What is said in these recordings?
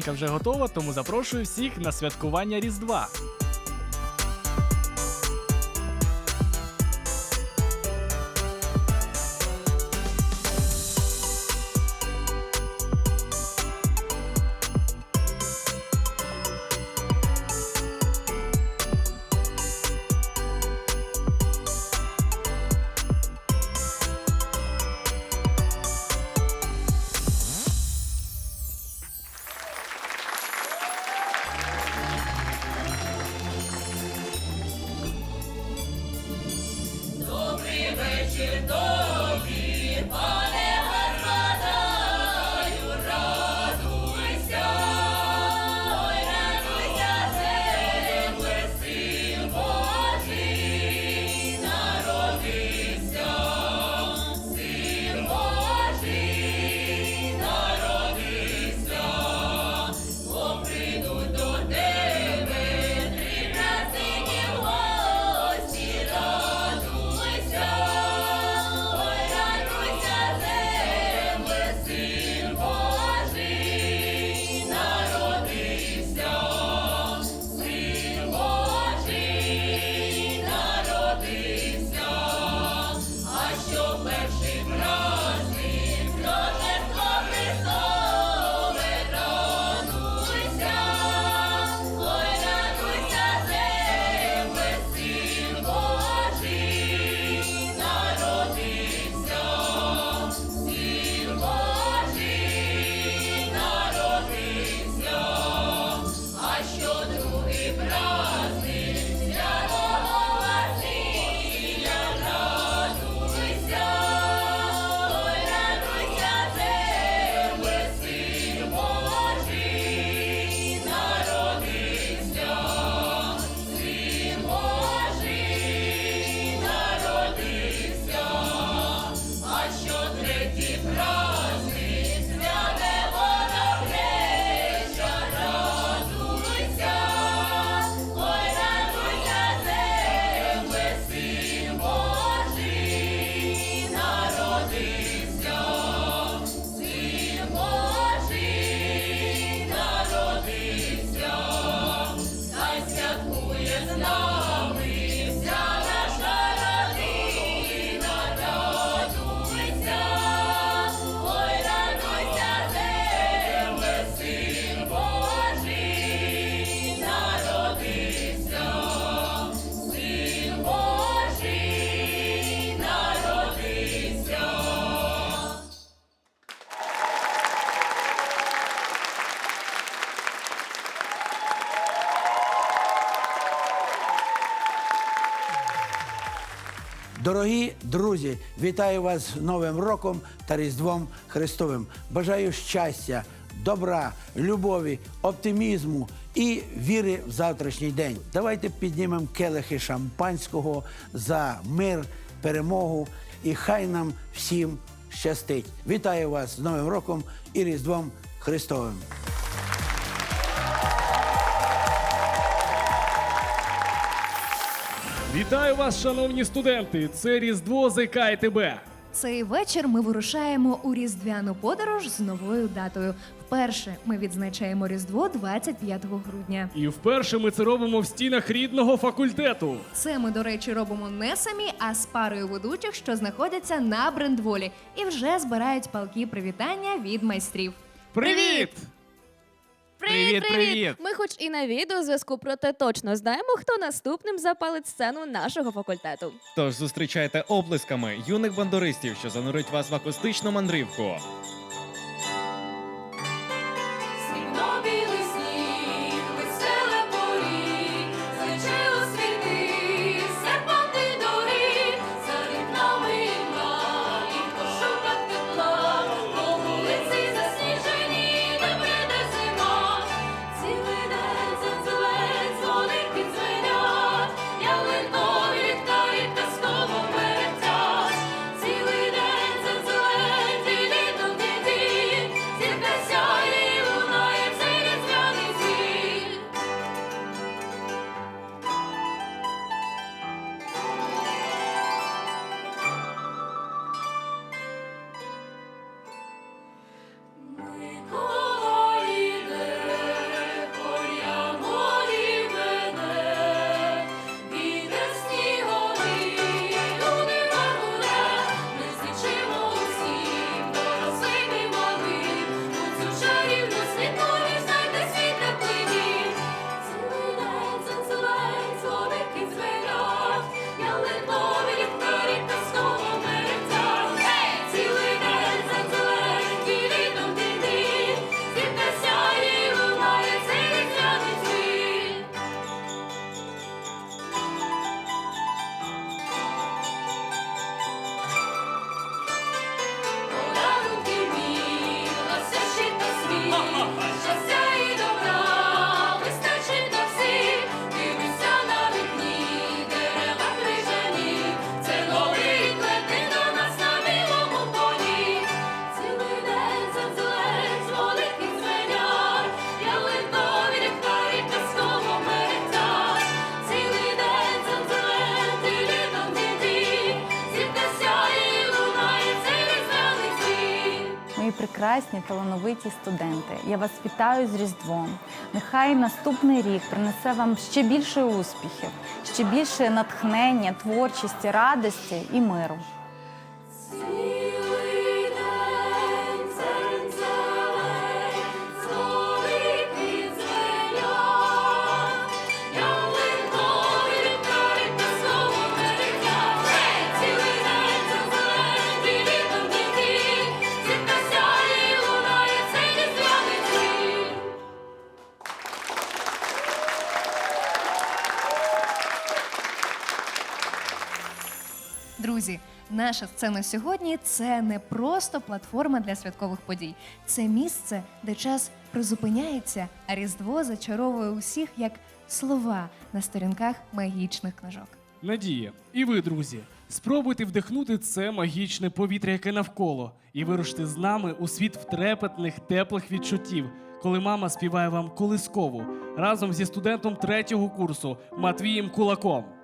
Ялинка вже готова, тому запрошую всіх на святкування Різдва. Дорогі друзі, вітаю вас з Новим роком та Різдвом Христовим. Бажаю щастя, добра, любові, оптимізму і віри в завтрашній день. Давайте піднімемо келихи шампанського за мир, перемогу і хай нам всім щастить. Вітаю вас з Новим роком і Різдвом Христовим. Вітаю вас, шановні студенти! Це Різдво ЗК і ТБ. Цей вечір ми вирушаємо у різдвяну подорож з новою датою. Вперше ми відзначаємо Різдво 25 грудня. І вперше ми це робимо в стінах рідного факультету. Це ми, до речі, робимо не самі, а з парою ведучих, що знаходяться на брендволі, і вже збирають палки привітання від майстрів. Привіт! Привіт, привіт! Ми, хоч і на відеозв'язку, проте точно знаємо, хто наступним запалить сцену нашого факультету. Тож зустрічайте оплесками юних бандуристів, що занурить вас в акустичну мандрівку. Прекрасні талановиті студенти. Я вас вітаю з Різдвом. Нехай наступний рік принесе вам ще більше успіхів, ще більше натхнення, творчості, радості і миру. Наша сцена сьогодні це не просто платформа для святкових подій. Це місце, де час призупиняється, а Різдво зачаровує усіх як слова на сторінках магічних книжок. Надія, і ви, друзі, спробуйте вдихнути це магічне повітря, яке навколо, і вирушити з нами у світ втрепетних теплих відчуттів, коли мама співає вам колискову разом зі студентом третього курсу Матвієм Кулаком.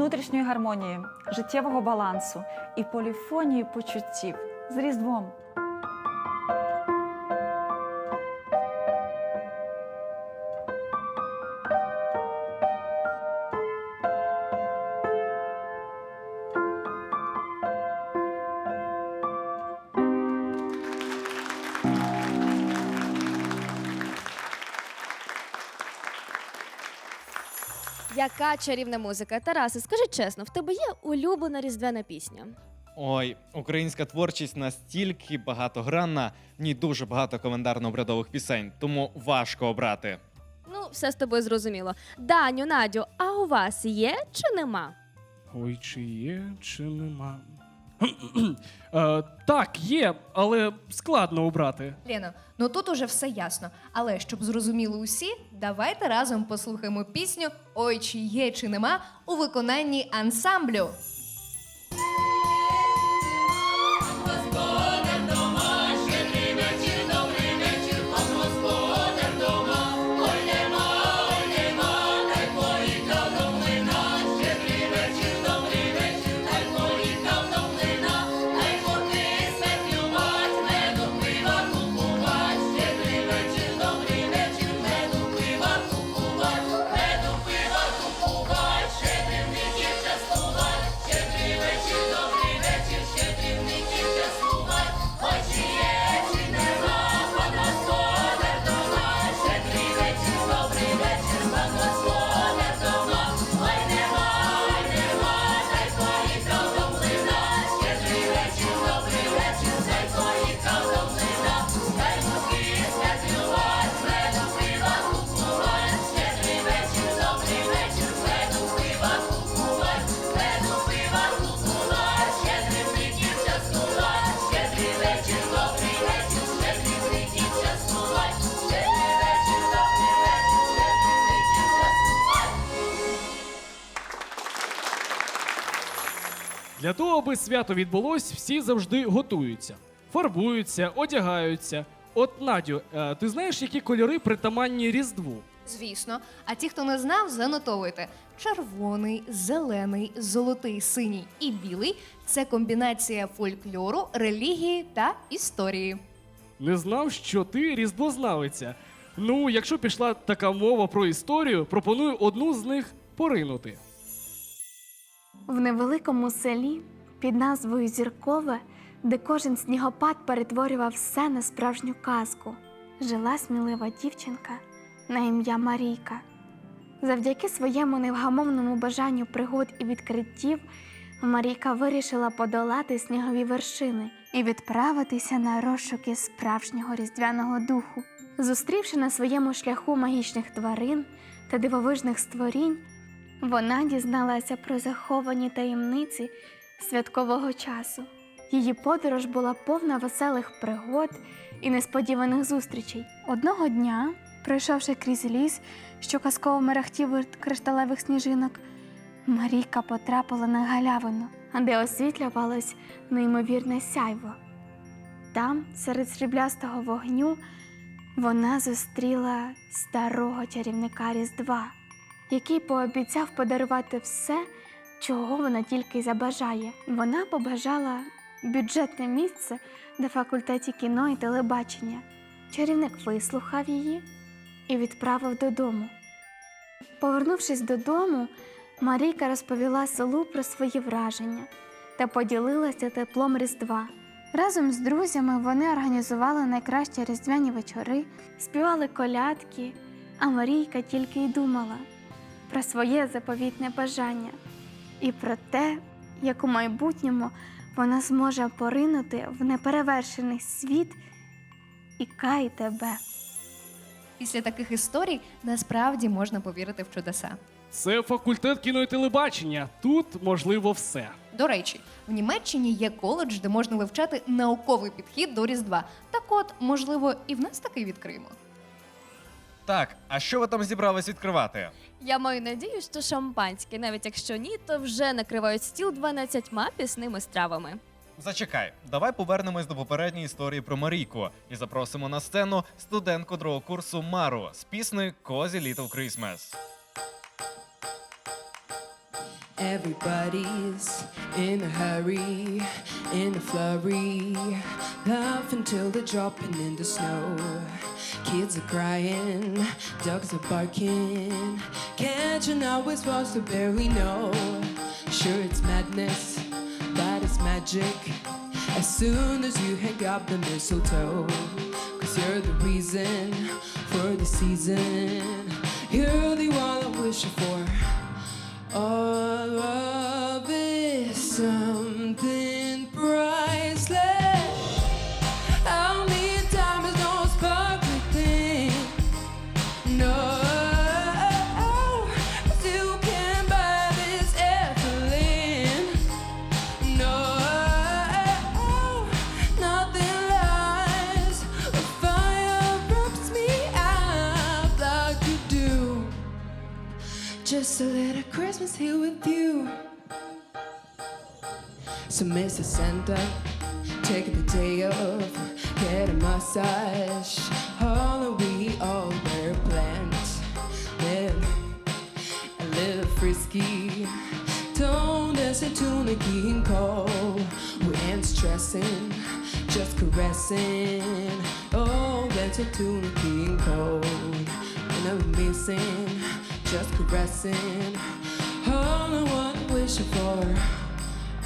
Внутрішньої гармонії, життєвого балансу і поліфонії почуттів з Різдвом. Яка чарівна музика. Тарасе, скажи чесно, в тебе є улюблена різдвяна пісня? Ой, українська творчість настільки багатогранна, в ній дуже багато календарно-обрядових пісень, тому важко обрати. Ну, все з тобою зрозуміло. Даню, Надю, а у вас є чи нема? Ой, чи є, чи нема. Е, так, є, але складно обрати. Лена, ну тут уже все ясно. Але щоб зрозуміли усі, давайте разом послухаємо пісню Ой, чи є, чи нема у виконанні ансамблю. Свято відбулось, всі завжди готуються, фарбуються, одягаються. От Надю, е, ти знаєш, які кольори притаманні Різдву? Звісно. А ті, хто не знав, занотовуйте. Червоний, зелений, золотий, синій і білий це комбінація фольклору, релігії та історії. Не знав, що ти різдвознавиця. Ну, якщо пішла така мова про історію, пропоную одну з них поринути. В невеликому селі під назвою Зіркове, де кожен снігопад перетворював все на справжню казку, жила смілива дівчинка на ім'я Марійка. Завдяки своєму невгамовному бажанню пригод і відкриттів, Марійка вирішила подолати снігові вершини і відправитися на розшуки справжнього різдвяного духу. Зустрівши на своєму шляху магічних тварин та дивовижних створінь, вона дізналася про заховані таємниці святкового часу. Її подорож була повна веселих пригод і несподіваних зустрічей. Одного дня, пройшовши крізь ліс, що казково мерехтів кришталевих сніжинок, Марійка потрапила на галявину, де освітлювалось неймовірне сяйво. Там, серед сріблястого вогню, вона зустріла старого чарівника Різдва який пообіцяв подарувати все, чого вона тільки забажає. Вона побажала бюджетне місце на факультеті кіно і телебачення. Чарівник вислухав її і відправив додому. Повернувшись додому, Марійка розповіла селу про свої враження та поділилася теплом Різдва. Разом з друзями вони організували найкращі різдвяні вечори, співали колядки, а Марійка тільки й думала про своє заповітне бажання і про те, як у майбутньому вона зможе поринути в неперевершений світ і кай тебе. Після таких історій насправді можна повірити в чудеса. Це факультет кіно і телебачення. Тут можливо все. До речі, в Німеччині є коледж, де можна вивчати науковий підхід до Різдва. Так от, можливо, і в нас такий відкриємо. Так, а що ви там зібрались відкривати? Я маю надію, що шампанське, навіть якщо ні, то вже накривають стіл 12 пісними стравами. Зачекай, давай повернемось до попередньої історії про Марійку і запросимо на сцену студентку другого курсу Мару з піснею Cozy Little Christmas. Everybody's in a hurry, in a flurry, laugh until they're dropping in the snow. Kids are crying, dogs are barking. Can't you know we're supposed to barely know? Sure, it's madness, but it's magic. As soon as you hang up the mistletoe, cause you're the reason for the season. You're the one I'm wishing for. All of is something uh, So, Mrs. Santa, take the day off, get a massage. All we all were planned. Live a little frisky. Don't listen to the King Cole. We ain't stressing, just caressing. Oh, listen to the King Cole. And I'm missing, just caressing. All I want, wishing for.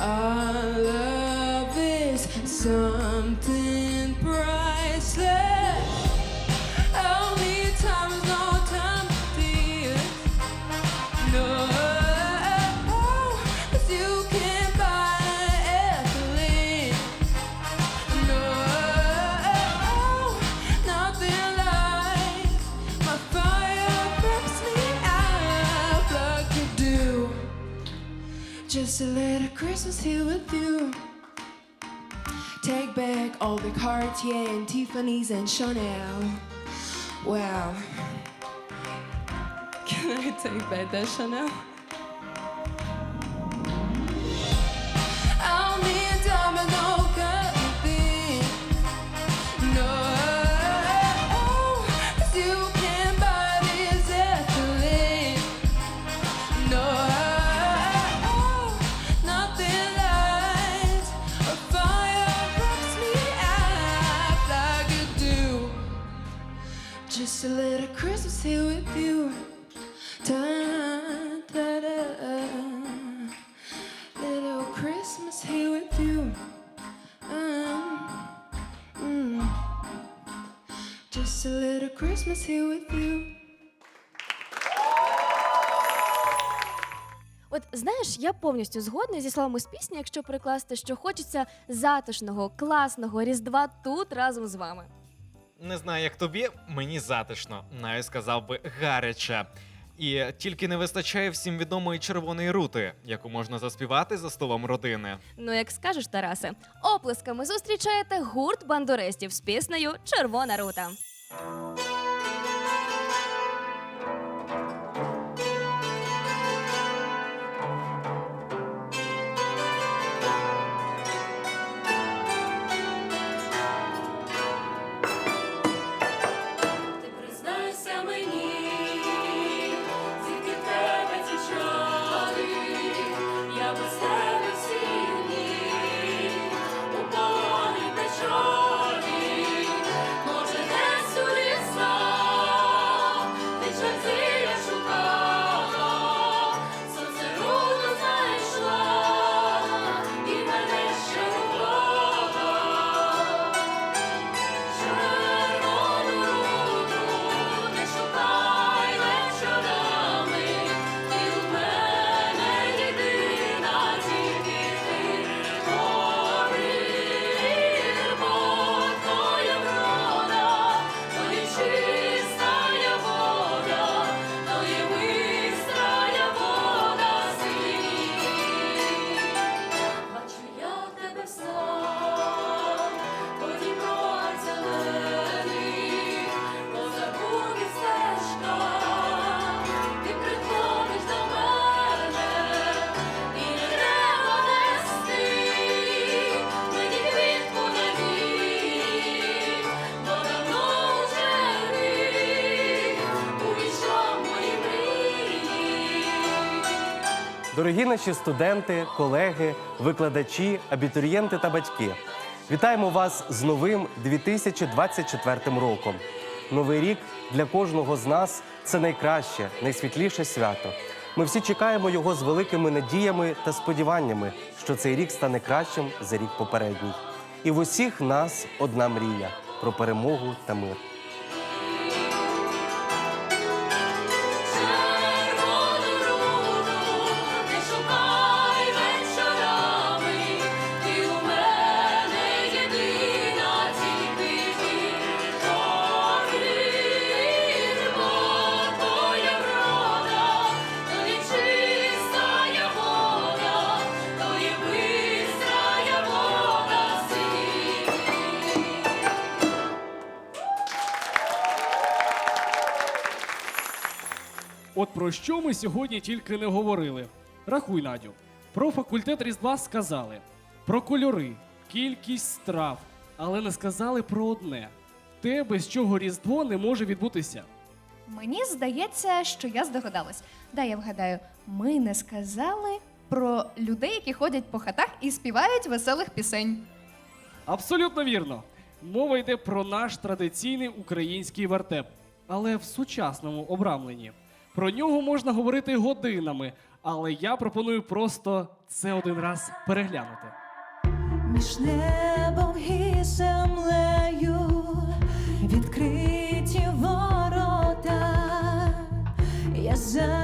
Our love is something priceless. Only time is Just a little Christmas here with you. Take back all the Cartier and Tiffany's and Chanel. Wow. Can I take back that Chanel? Here with you. От знаєш, я повністю згодна зі словами з пісні, якщо перекласти, що хочеться затишного, класного різдва тут разом з вами. Не знаю, як тобі, мені затишно, навіть сказав би гаряче. І тільки не вистачає всім відомої червоної рути, яку можна заспівати за столом родини. Ну, як скажеш, Тарасе, оплесками зустрічаєте гурт бандуристів з піснею Червона рута. Дорогі наші студенти, колеги, викладачі, абітурієнти та батьки. Вітаємо вас з новим 2024 роком. Новий рік для кожного з нас це найкраще, найсвітліше свято. Ми всі чекаємо його з великими надіями та сподіваннями, що цей рік стане кращим за рік попередній. І в усіх нас одна мрія про перемогу та мир. Про що ми сьогодні тільки не говорили. Рахуй, Надю. Про факультет Різдва сказали, про кольори, кількість страв, але не сказали про одне: те, без чого Різдво не може відбутися. Мені здається, що я здогадалась. Дай я вгадаю, ми не сказали про людей, які ходять по хатах і співають веселих пісень. Абсолютно вірно. Мова йде про наш традиційний український вертеп, але в сучасному обрамленні. Про нього можна говорити годинами, але я пропоную просто це один раз переглянути. Між небом і землею відкриті ворота, я загадаю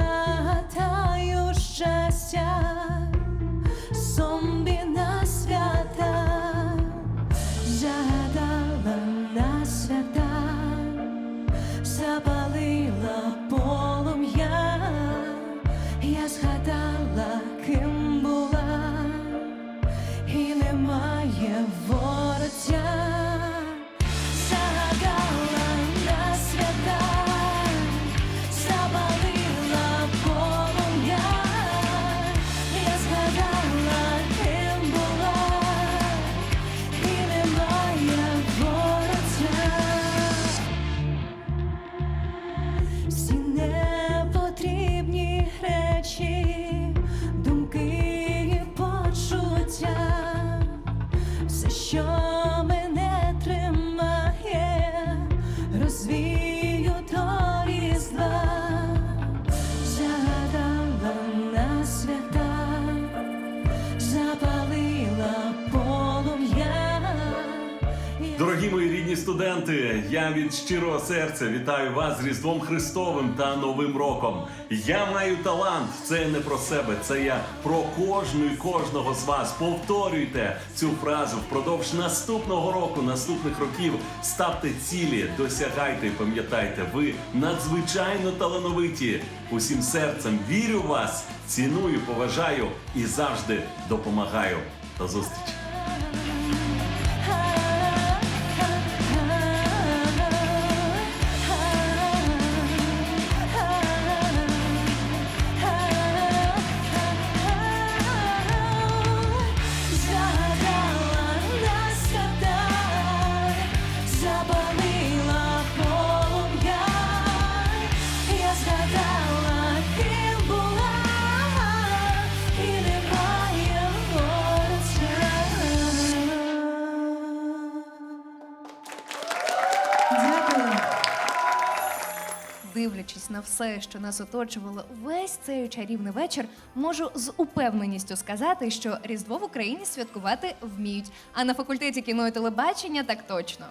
від щирого серця вітаю вас з Різдвом Христовим та Новим роком. Я маю талант. Це не про себе, це я про кожну і кожного з вас. Повторюйте цю фразу впродовж наступного року, наступних років. Ставте цілі, досягайте і пам'ятайте, ви надзвичайно талановиті. Усім серцем вірю в вас, ціную, поважаю і завжди допомагаю. До зустрічі! На все, що нас оточувало весь цей чарівний вечір, можу з упевненістю сказати, що Різдво в Україні святкувати вміють, а на факультеті кіно і телебачення так точно.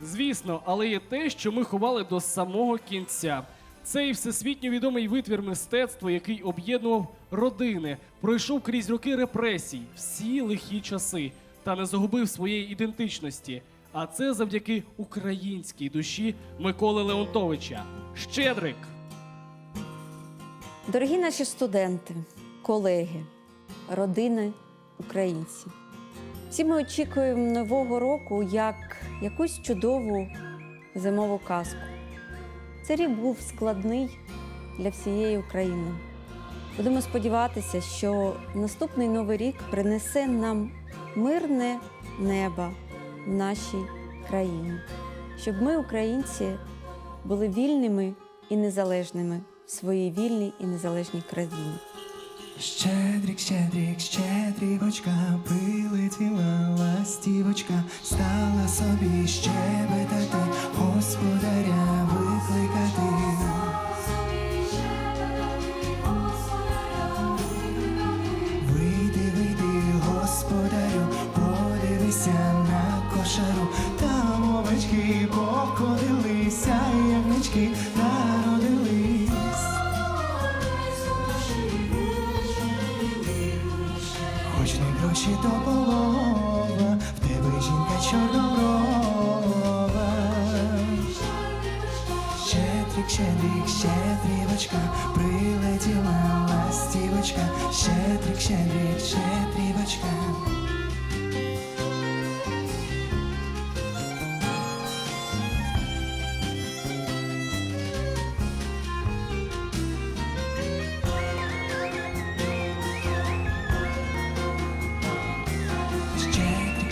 Звісно, але є те, що ми ховали до самого кінця. Цей всесвітньо відомий витвір мистецтва, який об'єднував родини, пройшов крізь роки репресій, всі лихі часи, та не загубив своєї ідентичності. А це завдяки українській душі Миколи Леонтовича. Щедрик! Дорогі наші студенти, колеги, родини, українці. Всі ми очікуємо нового року як якусь чудову зимову казку. Цей рік був складний для всієї України. Будемо сподіватися, що наступний новий рік принесе нам мирне небо нашій країні, щоб ми, українці, були вільними і незалежними в своїй вільній і незалежній країні. Щедрик, щедрик, щедрівочка, прилетіла ластівочка, стала собі щебетати,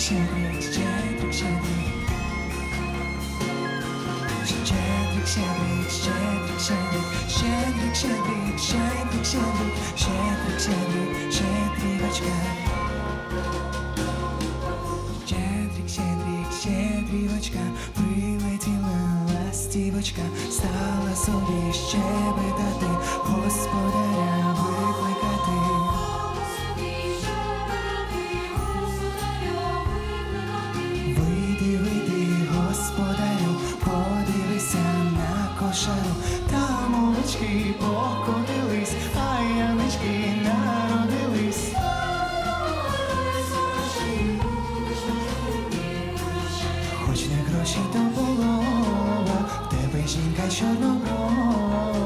щедрик, щедрик, щедрик. Щедрик, щедрик, щедрик, щедрик. Щедрик, щедрик, щедрик, щедрик. Щедрик, щедрик, щедрівочка. Щедрик, щедрик, щедрівочка. Прилетіла ластівочка. Стала собі щебетати. Господи, Гроші, то полова, в тебе жінка чорноброва.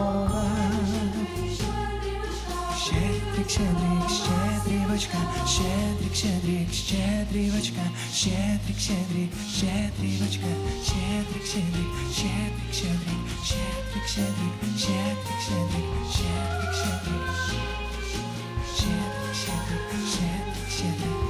Щедрик, щедрик, щедрівочка, щедрик, щедрик, щедрівочка, щедрик, щедрик, щедрівочка, щедрик, щедрик, щедрик, щедрик, щедрик, щедрик, щедрик, щедрик, щедрик, щедрик, щедрик, щедрик, щедрик, щедрик.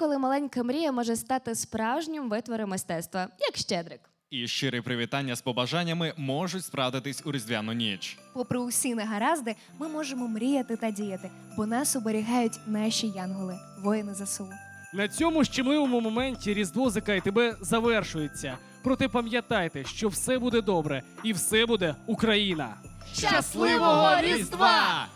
Інколи маленька мрія може стати справжнім витвором мистецтва, як щедрик. І щирі привітання з побажаннями можуть справдитись у різдвяну ніч. Попри усі негаразди, ми можемо мріяти та діяти, бо нас оберігають наші янголи, воїни ЗСУ. На цьому щемливому моменті Різдво ЗК і тебе завершується. Проте пам'ятайте, що все буде добре і все буде Україна. Щасливого Різдва!